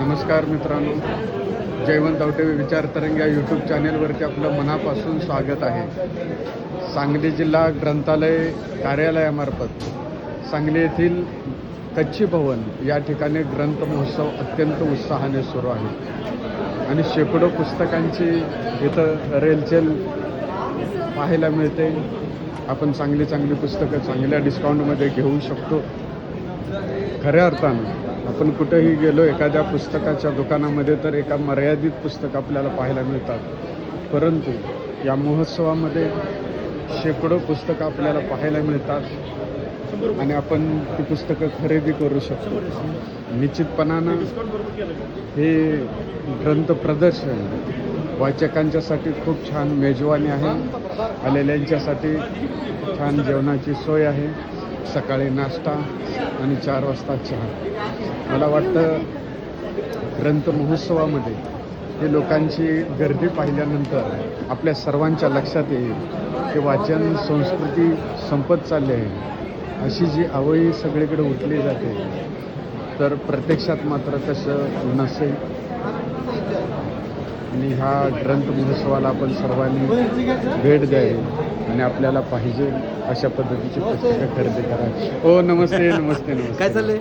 नमस्कार मित्रांनो. जयवंत आवटे विचार तरंग या यूट्यूब चॅनेलवरती आपलं मनापासून स्वागत आहे. सांगली जिल्हा ग्रंथालय कार्यालयामार्फत सांगली येथील कच्ची भवन या ठिकाणी ग्रंथ महोत्सव अत्यंत उत्साहाने सुरू आहे. आणि शेकडो पुस्तकांची इथं रेलचेल पाहायला मिळते. आपण चांगली चांगली पुस्तकं चांगल्या डिस्काउंटमध्ये घेऊ शकतो. खऱ्या अर्थानं आपण कुठेही गेलो एखाद्या पुस्तकाच्या दुकानामध्ये तर एका मर्यादित पुस्तक आपल्याला पाहायला मिळतात. परंतु या महोत्सवामध्ये शेकडो पुस्तकं आपल्याला पाहायला मिळतात आणि आपण ती पुस्तकं खरेदी करू शकतो. निश्चितपणानं हे ग्रंथ प्रदर्शन वाचकांच्यासाठी खूप छान मेजवानी आहे. आलेल्यांच्यासाठी छान जेवणाची सोय आहे. सकाळी नाश्ता आणि चार वाजता चहा. मला वाटतं ग्रंथ महोत्सवामध्ये हे लोकांची गर्दी पाहिल्यानंतर आपल्या सर्वांच्या लक्षात येईल की वाचन संस्कृती संपत चालली आहे. अशी जी आवई सगळीकडे उठली जाते तर प्रत्यक्षात मात्र तसं नसेल. आणि ह्या ग्रंथ महोत्सवाला आपण सर्वांनी भेट द्यावी आणि आपल्याला पाहिजे अशा पद्धतीची पुस्तकं खरेदी करा हो नमस्ते नमस्ते नमस्ते. काय चाललंय?